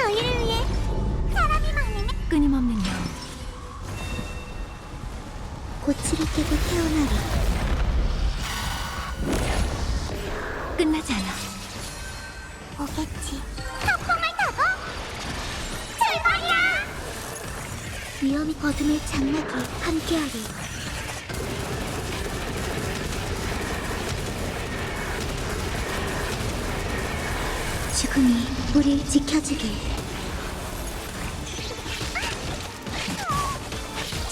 저희를 위해 사람이 많으면 끊임없는 영 고치를 깨고 태어나리 끝나지 않아. 오겠지. 폭풍을 타고 출발이야! 위험이 거듭을 장막이 함께하리. 죽음이 우릴 지켜주길.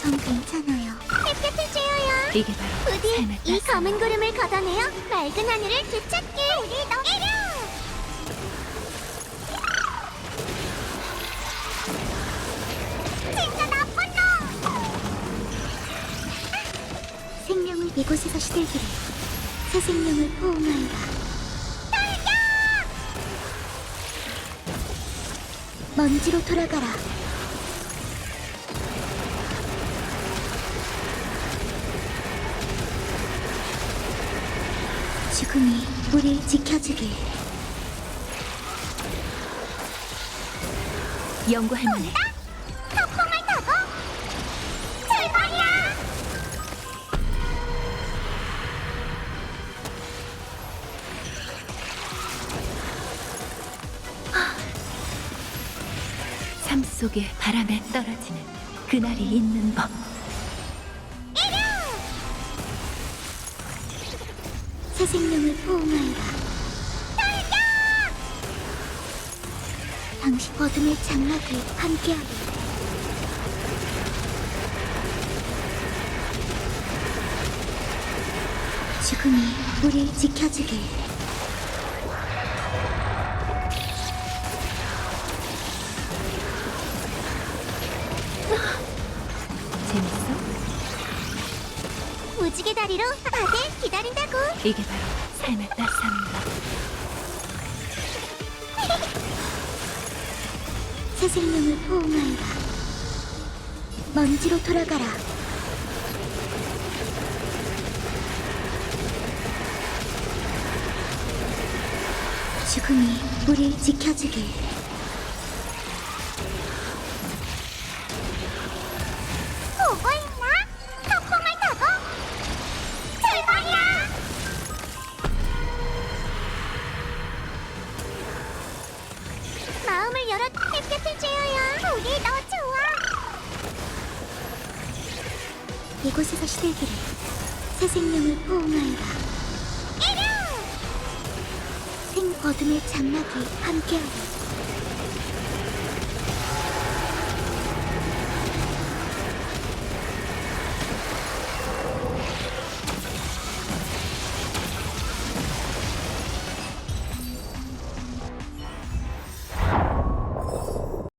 전 괜찮아요. 햇볕을 쬐어요 이게 바로 부디 삶의 이 검은 구름을 걷어내어 맑은 하늘을 되찾게. 우리 너 이려! 진짜 나쁜 놈! 생명을 이곳에서 시들기를 새 생명을 포옹하여라 먼지로 돌아가라. 죽음이 우릴 지켜주길. 연구할 만해 삶 속에 바람에 떨어지는 그날이 있는 법. 새 생명을 포옹하여라. 당신 어둠의 장막을 함께하리. 죽음이 우릴 지켜주길 무지개 다리로 다들 기다린다고. 이게 바로 삶의 따스함인가 새 생명을 포옹하여라. 먼지로 돌아가라. 죽음이 우릴 지켜주길. 보고 있 열어 햇볕을 쬐어요 우리 너 좋아. 이곳에서 시들기를 새 생명을 포옹하여라. 생 어둠의 장막이 함께하리